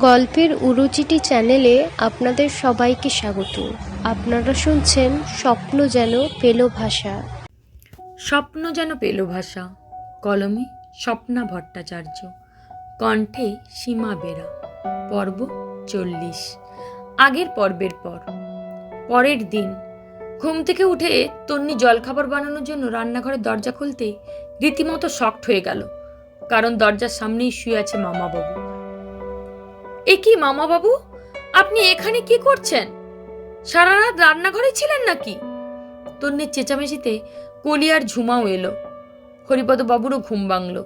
গল্পের উরুচিটি চ্যানেলে আপনাদের সবাইকে স্বাগত। আপনারা শুনছেন স্বপ্ন যেন পেল ভাষা। স্বপ্ন যেন পেল ভাষা, কলমে স্বপ্না ভট্টাচার্য, কণ্ঠে সীমা বেরা, পর্ব চল্লিশ। আগের পর্বের পর। পরের দিন, ঘুম থেকে উঠে তন্নি জলখাবার বানানোর জন্য রান্নাঘরের দরজা খুলতে রীতিমতো শক্ট হয়ে গেল, কারণ দরজার সামনেই শুয়ে আছে মামাবাবু। এ কি মামাবাবু? আপনি এখানে কি করছেন? সারা রাত রান্নাঘরে ছিলেন নাকি? তন্নির চেঁচামেচিতে কলি আর ঝুমাও এলো। হরিপদ বাবুরও ঘুম ভাঙল।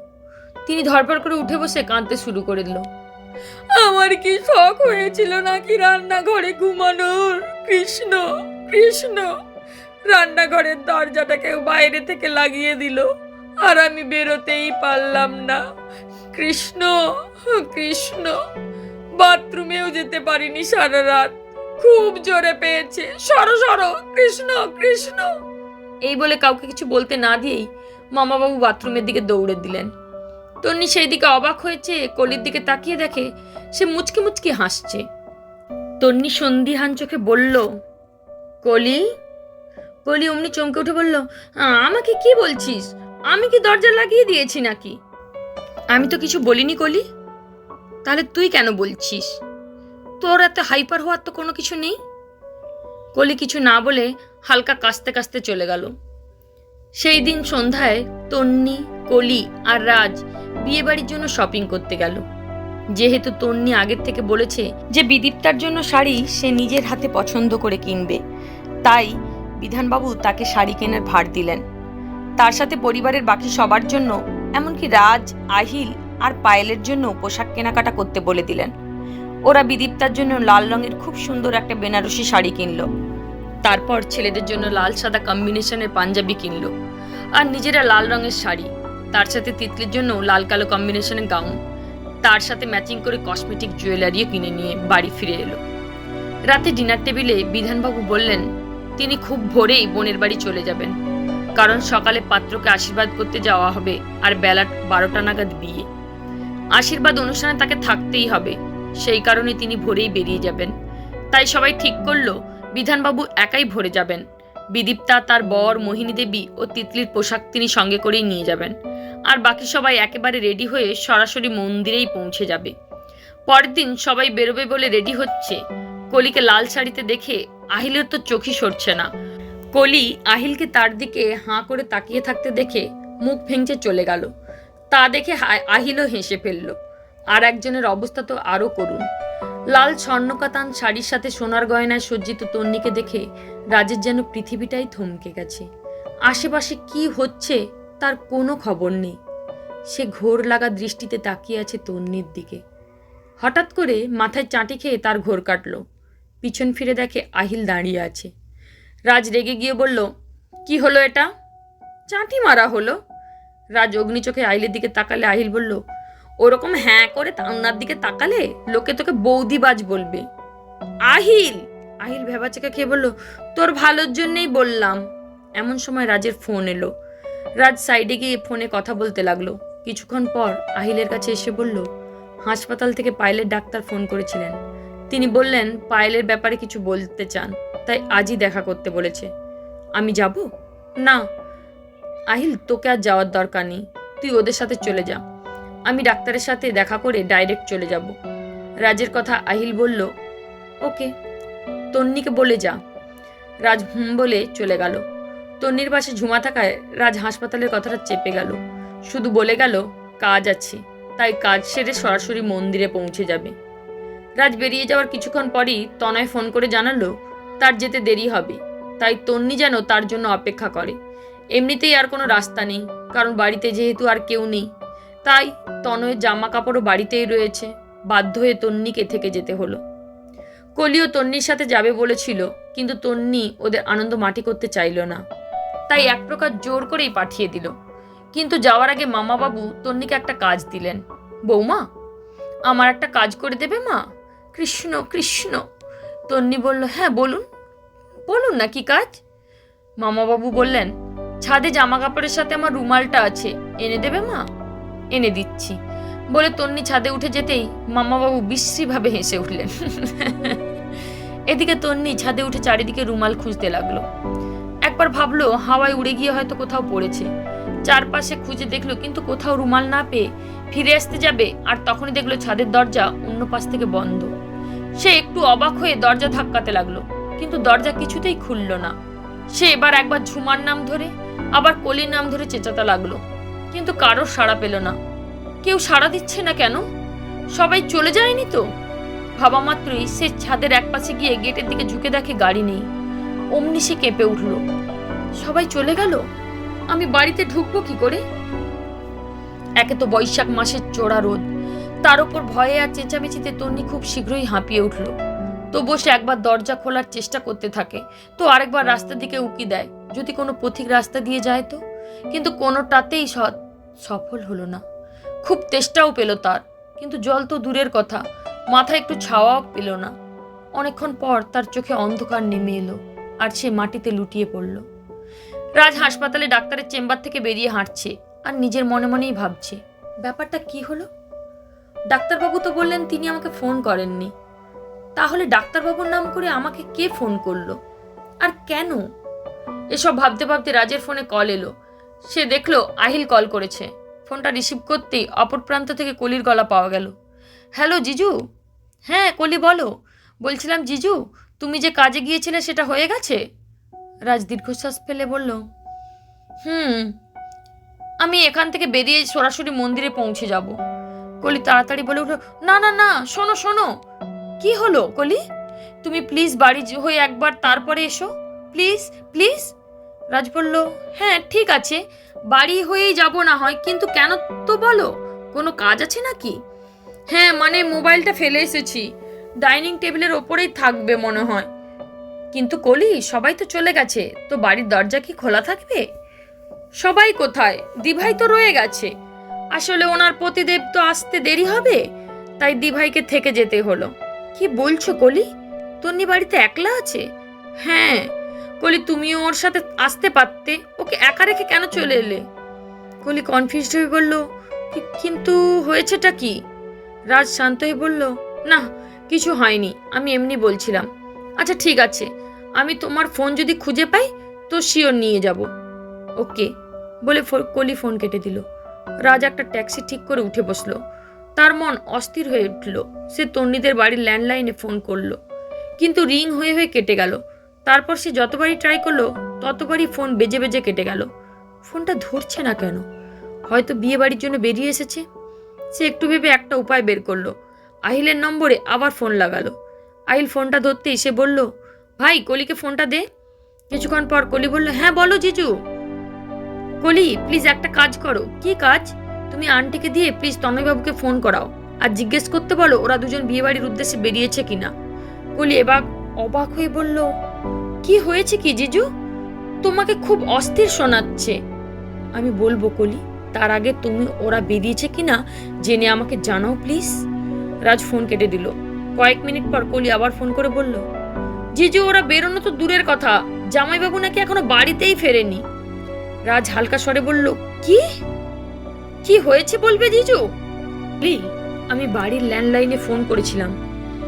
তিনি ধরপড় করে উঠে বসে কাঁদতে শুরু করে দিল। আমার কি শখ হয়েছিল নাকি রান্নাঘরে ঘুমানোর? কৃষ্ণ কৃষ্ণ। রান্নাঘরের দরজাটা কেউ বাইরে থেকে লাগিয়ে দিল আর আমি বেরোতেই পারলাম না। কৃষ্ণ কৃষ্ণ। বাথরুমেও যেতে পারিনি সারা রাত। খুব জোরে পেয়েছে। সরো সরো কৃষ্ণ কৃষ্ণ। এই বলে কাউকে কিছু বলতে না দিয়েই মামাবাবু বাথরুমের দিকে দৌড়ে দিলেন। তন্নি সেই দিকে অবাক হয়েছে কলির দিকে তাকিয়ে দেখে সে মুচকি মুচকি হাসছে। তন্নি সন্ধিহান চোখে বলল কলি? কলি অমনি চমকে উঠে বলল "আ, আমাকে কি বলছিস? আমি কি দরজা লাগিয়ে দিয়েছি নাকি? আমি তো কিছু বলিনি কলি। তাহলে তুই কেন বলছিস? তোর এত হাইপার হওয়ার তো কোনো কিছু নেই? কলি কিছু না বলে হালকা কাস্তে কাস্তে চলে গেল। সেই দিন সন্ধ্যায় তন্নি, কলি আর রাজ বিয়ে বাড়ির জন্য শপিং করতে গেল। যেহেতু তন্নি আগের থেকে বলেছে যে বিদীপ্তার জন্য শাড়ি সে নিজের হাতে পছন্দ করে কিনবে, তাই বিধানবাবু তাকে শাড়ি কেনার ভার দিলেন। তার সাথে পরিবারের বাকি সবার জন্য, এমনকি রাজ, আহিল আর পায়েলের জন্য পোশাক কেনাকাটা করতে বলে দিলেন। ওরা বিদীপ্তার জন্য লাল রঙের খুব সুন্দর একটা বেনারসি শাড়ি কিনলো। তারপর ছেলেদের জন্য লাল সাদা কম্বিনেশনের পাঞ্জাবি কিনলো। আর নিজেরা লাল রঙের শাড়ি, তার সাথে তিতলির জন্য লাল কালো কম্বিনেশনের গাউন, তার সাথে ম্যাচিং করে কসমেটিক জুয়েলারিও কিনে নিয়ে বাড়ি ফিরে এলো। রাতে ডিনার টেবিলে বিধানবাবু বললেন, তিনি খুব ভোরেই বোনের বাড়ি চলে যাবেন। কারণ সকালে পাত্রকে আশীর্বাদ করতে যাওয়া হবে আর বেলা বারোটা নাগাদ বিয়ে। আশীর্বাদ অনুষ্ঠানে তাকে থাকতেই হবে। সেই কারণে তিনি ভোরেই বেরিয়ে যাবেন। তাই সবাই ঠিক করল, বিধানবাবু একাই ভরে যাবেন। বিদীপ্তা, তার বর, মোহিনী দেবী ও তিতলির পোশাক তিনি সঙ্গে করেই নিয়ে যাবেন। আর বাকি সবাই একেবারে রেডি হয়ে সরাসরি মন্দিরেই পৌঁছে যাবে। পরের দিন সবাই বেরোবে বলে রেডি হচ্ছে। কলিকে লাল শাড়িতে দেখে আহিলের তো চোখই সরছে না। কলি আহিলকে তার দিকে হাঁ করে তাকিয়ে থাকতে দেখে মুখ ভেঙচে চলে গেল। তা দেখে আহিলও হেসে ফেলল। আর একজনের অবস্থা তো আরও করুন লাল স্বর্ণকাতান শাড়ির সাথে সোনার গয়নায় সজ্জিত তন্নিকে দেখে রাজের যেন পৃথিবীটাই থমকে গেছে। আশেপাশে কি হচ্ছে তার কোনো খবর নেই। সে ঘোর লাগা দৃষ্টিতে তাকিয়ে আছে তন্নির দিকে। হঠাৎ করে মাথায় চাঁটি খেয়ে তার ঘোর কাটলো। পিছন ফিরে দেখে আহিল দাঁড়িয়ে আছে। রাজ রেগে গিয়ে বলল, কি হলো এটা? চাঁটি মারা হলো? রাজ অগ্নি চোখে আহিলের দিকে তাকালে আহিল বলল, ওরকম হ্যাঁ করে তান্নার দিকে তাকালে লোকে তোকে বৌদিবাজ বলবে। আহিল? আহিল ভেবাচেকা খেয়ে বলল, তোর ভালোর জন্যই বললাম। এমন সময় রাজের ফোন এলো। রাজ সাইডে গিয়ে ফোনে কথা বলতে লাগল। কিছুক্ষণ পর আহিলের কাছে এসে বলল, হাসপাতাল থেকে পায়েলের ডাক্তার ফোন করেছিলেন। তিনি বললেন, পায়েলের ব্যাপারে কিছু বলতে চান, তাই আজই দেখা করতে বলেছে। আমি যাব? না আহিল, তোকে আর যাওয়ার দরকার নেই। তুই ওদের সাথে চলে যা। আমি ডাক্তারের সাথে দেখা করে ডাইরেক্ট চলে যাব। রাজের কথা আহিল বলল, ওকে, তন্নিকে বলে যা। রাজ হুম বলে চলে গেল। তন্নির পাশে ঝুমা থাকায় রাজ হাসপাতালের কথাটা চেপে গেল। শুধু বলে গেল, কাজ আছে, তাই কাজ সেরে সরাসরি মন্দিরে পৌঁছে যাবে। রাজ বেরিয়ে যাওয়ার কিছুক্ষণ পরই তনয় ফোন করে জানালো, তার যেতে দেরি হবে, তাই তন্নি যেন তার জন্য অপেক্ষা করে। এমনিতেই আর কোনো রাস্তা নেই, কারণ বাড়িতে যেহেতু আর কেউ নেই। তাই তনয়ের জামা কাপড়ও বাড়িতেই রয়েছে, বাধ্য হয়ে তন্নিকে থেকে যেতে হলো। কলিও তন্নির সাথে যাবে বলেছিল, কিন্তু তন্নি ওদের আনন্দ মাটি করতে চাইল না। তাই এক প্রকার জোর করেই পাঠিয়ে দিল। কিন্তু যাওয়ার আগে মামাবাবু তন্নিকে একটা কাজ দিলেন। বৌমা, আমার একটা কাজ করে দেবে মা? কৃষ্ণ কৃষ্ণ। তন্নি বলল হ্যাঁ বলুন। বলুন না কি কাজ? মামাবাবু বললেন ছাদে জামা কাপড়ের সাথে আমার রুমালটা আছে। এনে দেবে মা? এনে দিচ্ছি। বলে তন্নি ছাদে উঠে যেতেই মামাবাবু বিশ্রীভাবে হেসে উঠলেন। এদিকে তন্নি ছাদে উঠে চারিদিকে রুমাল খুঁজতে লাগল। একবার ভাবলো হাওয়ায় উড়ে গিয়ে হয়তো কোথাও পড়েছে। চারপাশে খুঁজে দেখল কিন্তু কোথাও রুমাল না পেয়ে ফিরে আসতে যাবে আর তখনই দেখল ছাদের দরজা অন্য পাশ থেকে বন্ধ। সে একটু অবাক হয়ে দরজা ধাক্কাতে লাগল, কিন্তু দরজা কিছুতেই খুলল না। সে এবার একবার ঝুমার নাম ধরে আবার কলির নাম ধরে চেঁচাতে লাগল। কিন্তু কারোর সাড়া পেল না। কেউ সাড়া দিচ্ছে না কেন? সবাই চলে যায়নি তো? ভাবা মাত্রই সে ছাদের এক পাশে গিয়ে গেটের দিকে ঝুঁকে দেখে গাড়ি নেই। অমনি সে কেঁপে উঠল। সবাই চলে গেল? আমি বাড়িতে ঢুকবো কি করে? একে তো বৈশাখ মাসের চড়া রোদ। তার উপর ভয়ে আর চেঁচামেচিতে তন্নি খুব শীঘ্রই হাঁপিয়ে উঠল। তো বসে একবার দরজা খোলার চেষ্টা করতে থাকে, তো আরেকবার রাস্তার দিকে উকি দেয়। যদি কোনো পথিক রাস্তা দিয়ে যায় তো? কিন্তু কোনোটাতেই সফল হলো না। খুব তেষ্টাও পেল তার, কিন্তু জল তো দূরের কথা মাথায় একটু ছাওয়াও পেল না। অনেকক্ষণ পর তার চোখে অন্ধকার নেমে এলো, আর সে মাটিতে লুটিয়ে পড়ল। রাজ হাসপাতালে ডাক্তারের চেম্বার থেকে বেরিয়ে হাঁটছে, আর নিজের মনে মনেই ভাবছে, ব্যাপারটা কি হলো? ডাক্তারবাবু তো বললেন তিনি আমাকে ফোন করেননি। তাহলে ডাক্তারবাবুর নাম করে আমাকে কে ফোন করল? আর কেন? এসব ভাবতে ভাবতে রাজের ফোনে কল এলো। সে দেখল আহিল কল করেছে। ফোনটা রিসিভ করতেই অপর প্রান্ত থেকে কলির গলা পাওয়া গেল। হ্যালো, জিজু? হ্যাঁ কলি বলো। বলছিলাম, জিজু, তুমি যে কাজে গিয়েছিলে সেটা হয়ে গেছে? রাজ দীর্ঘশ্বাস ফেলে বলল, হুম, আমি এখান থেকে বেরিয়ে সরাসরি মন্দিরে পৌঁছে যাব। কলি তাড়াতাড়ি বলে উঠল, না না না, শোনো শোনো। কি হলো কলি? তুমি প্লিজ বাড়ি হয়ে একবার তারপরে এসো। Please please. রাজ বলল হ্যাঁ ঠিক আছে। বাড়ি হয়েই যাব না হয়, কিন্তু কেন তো বলো? কোনো কাজ আছে নাকি? হ্যাঁ মানে মোবাইলটা ফেলে এসেছি। ডাইনিং টেবিলের ওপরেই থাকবে মনে হয়। কিন্তু কলি, সবাই তো চলে গেছে। তো বাড়ির দরজা কি খোলা থাকবে? সবাই কোথায়? দিভাই তো রয়ে গেছে। আসলে ওনার পতিদেব তো আসতে দেরি হবে, তাই দিভাইকে থেকে যেতে হলো। কি বলছো কলি? তন্নি বাড়িতে একলা আছে? হ্যাঁ কলি, তুমিও ওর সাথে আসতে পারতে। ওকে একা রেখে কেন চলে এলে? কলি কনফিউজড হয়ে বলল কিন্তু হয়েছেটা কি? রাজ শান্ত হয়ে বলল, না, কিছু হয়নি, আমি এমনি বলছিলাম। আচ্ছা ঠিক আছে, আমি তোমার ফোন যদি খুঁজে পাই, তো শিওর নিয়ে যাব। ওকে, বলে কলি ফোন কেটে দিল। রাজ একটা ট্যাক্সি ঠিক করে উঠে বসল। তার মন অস্থির হয়ে উঠল। সে তন্নিদের বাড়ির ল্যান্ডলাইনে ফোন করল। কিন্তু রিং হয়ে হয়ে কেটে গেল। তারপর সে যতবারই ট্রাই করল, ততবারই ফোন বেজে বেজে কেটে গেল। ফোনটা ধরছে না কেন? হয়তো বিয়ে বাড়ির জন্য বেরিয়ে এসেছে? সে একটু ভেবে একটা উপায় বের করল। আহিলের নম্বরে আবার ফোন লাগালো। আহিল ফোনটা ধরতেই সে বলল, ভাই, কলিকে ফোনটা দে। কিছুক্ষণ পর কলি বলল হ্যাঁ বলো জিজু। কলি প্লিজ একটা কাজ করো। কি কাজ? তুমি আন্টিকে দিয়ে প্লিজ তনয়বাবুকে ফোন করাও। আর জিজ্ঞেস করতে বলো, ওরা দুজন বিয়ে বাড়ির উদ্দেশ্যে বেরিয়েছে কিনা? কলি এবার অবাক হয়ে বলল কি হয়েছে কি, জিজু? তোমাকে খুব অস্থির শোনাচ্ছে। আমি বলব কলি, তার আগে তুমি ওরা বেরিয়েছে কিনা জেনে আমাকে জানাও, প্লিজ। রাজ ফোন কেটে দিল। কয়েক মিনিট পর কলি আবার ফোন করে বলল, জিজু, ওরা বেরোনো তো দূরের কথা। জামাইবাবু নাকি এখনও বাড়িতেই ফেরেনি। রাজ হালকা স্বরে বলল, কি? কি হয়েছে বলবে জিজু? লি আমি বাড়ির ল্যান্ডলাইনে ফোন করেছিলাম,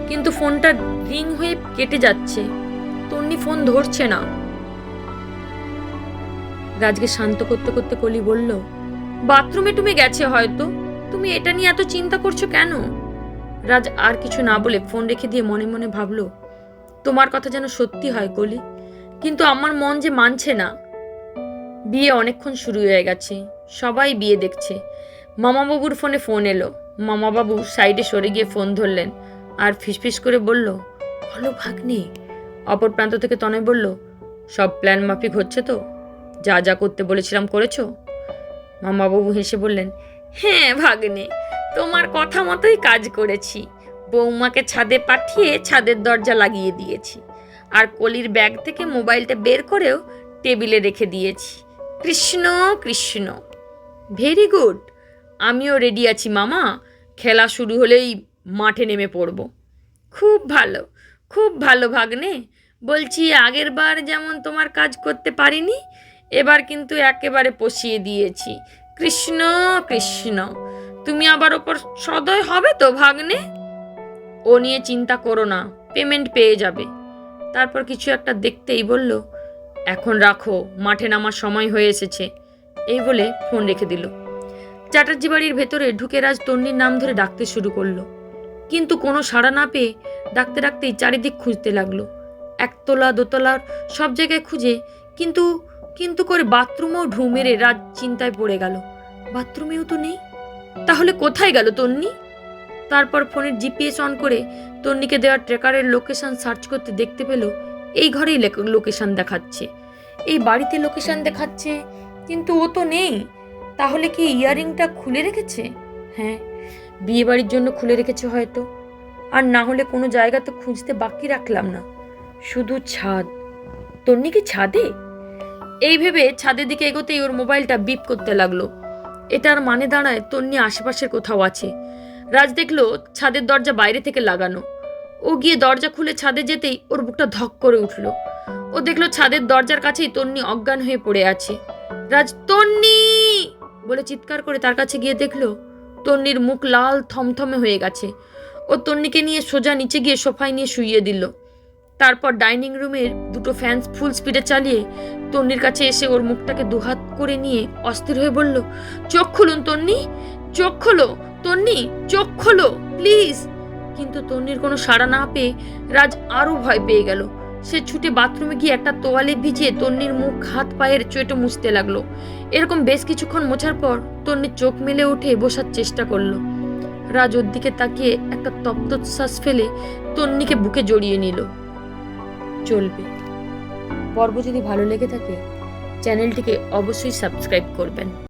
কিন্তু ফোনটা রিং হয়ে কেটে যাচ্ছে। তন্নি ফোন ধরছে না। রাজকে শান্ত করতে করতে কলি বলল, বাথরুমে তুমি গেছে হয়তো। তুমি এটা নিয়ে এত চিন্তা করছ কেন? রাজ আর কিছু না বলে ফোন রেখে দিয়ে মনে মনে ভাবলো, তোমার কথা যেন সত্যি হয় কলি, কিন্তু আমার মন যে মানছে না। বিয়ে অনেকক্ষণ শুরু হয়ে গেছে, সবাই বিয়ে দেখছে। মামাবাবুর ফোনে ফোন এলো। মামাবাবু সাইডে সরে গিয়ে ফোন ধরলেন আর ফিসফিস করে বলল বলো ভাগ্নে অপর প্রান্ত থেকে তনয় বলল, সব প্ল্যান মাফিক হচ্ছে তো? যা যা করতে বলেছিলাম করেছ? মামাবাবু হেসে বললেন হ্যাঁ ভাগ্নে, তোমার কথা মতোই কাজ করেছি। বৌমাকে ছাদে পাঠিয়ে ছাদের দরজা লাগিয়ে দিয়েছি। আর কলির ব্যাগ থেকে মোবাইলটা বের করেও টেবিলে রেখে দিয়েছি। কৃষ্ণ কৃষ্ণ। Very good. আমিও রেডি আছি মামা। খেলা শুরু হলেই মাঠে নেমে পড়ব। খুব ভালো। খুব ভালো ভাগ্নে। বলছি, আগের বার যেমন তোমার কাজ করতে পারিনি, এবার কিন্তু একেবারে পশিয়ে দিয়েছি। কৃষ্ণ কৃষ্ণ, তুমি আবার ওপর সদয় হবে তো ভাগ্নে? ও নিয়ে চিন্তা করো না পেমেন্ট পেয়ে যাবে। তারপর কিছু একটা দেখতেই বলল, এখন রাখো, মাঠে নামার সময় হয়ে এসেছে। এই বলে ফোন রেখে দিল। চ্যাটার্জি বাড়ির ভেতরে ঢুকে রাজ তন্নির নাম ধরে ডাকতে শুরু করল। কিন্তু কোনো সাড়া না পেয়ে ডাকতে ডাকতেই চারিদিক খুঁজতে লাগল। একতলা দোতলার সব জায়গায় খুঁজে কিন্তু কিন্তু করে বাথরুমেও ঢু মেরে রাজ চিন্তায় পড়ে গেল। বাথরুমেও তো নেই। তাহলে কোথায় গেল তন্নি? তারপর ফোনের জিপিএস অন করে তন্নিকে দেওয়া ট্রেকারের লোকেশন সার্চ করতে দেখতে পেল, এই ঘরেই লোকেশন দেখাচ্ছে। এই বাড়িতে লোকেশন দেখাচ্ছে, কিন্তু ও তো নেই। তাহলে কি ইয়ারিংটা খুলে রেখেছে? হ্যাঁ বিয়ে বাড়ির জন্য খুলে রেখেছে হয়তো। আর না হলে কোনো জায়গা তো খুঁজতে বাকি রাখলাম না। শুধু ছাদ। তন্নি কি ছাদে? এই ভেবে ছাদের দিকে এগোতেই ওর মোবাইলটা বিপ করতে লাগল। এটার মানে দাঁড়ায় তন্নি আশেপাশের কোথাও আছে। রাজ দেখল ছাদের দরজা বাইরে থেকে লাগানো। ও গিয়ে দরজা খুলে ছাদে যেতেই ওর বুকটা ধক করে উঠল। ও দেখল ছাদের দরজার কাছেই তন্নি অজ্ঞান হয়ে পড়ে আছে। রাজ, তন্নি! বলে চিৎকার করে তার কাছে গিয়ে দেখল তন্নির মুখ লাল থমথমে হয়ে গেছে ও তন্নিকে নিয়ে সোজা নিচে গিয়ে সোফায় নিয়ে শুইয়ে দিল। তারপর ডাইনিং রুমের দুটো ফ্যান ফুল স্পিডে চালিয়ে তন্নির কাছে এসে ওর মুখটাকে দুহাত করে নিয়ে অস্থির হয়ে বলল, চোখ খুলুন তন্নি, চোখ খোলো, তন্নি, চোখ খোলো, প্লিজ। কিন্তু তন্নির কোনো সাড়া না পেয়ে রাজ আরও ভয় পেয়ে গেল। সে ছুটে বাথরুমে গিয়ে একটা তোয়ালে ভিজিয়ে তন্নির মুখ, হাত, পায়ের চোটে মুছতে লাগল। এরকম বেশ কিছুক্ষণ মোছার পর তন্নি চোখ মেলে উঠে বসার চেষ্টা করল। রাজ ওর দিকে তাকিয়ে একটা তপ্তশ্বাস ফেলে তন্নিকে বুকে জড়িয়ে নিল। চলবে। পর্ব যদি ভালো লেগে থাকে, চ্যানেলটিকে অবশ্যই সাবস্ক্রাইব করবেন।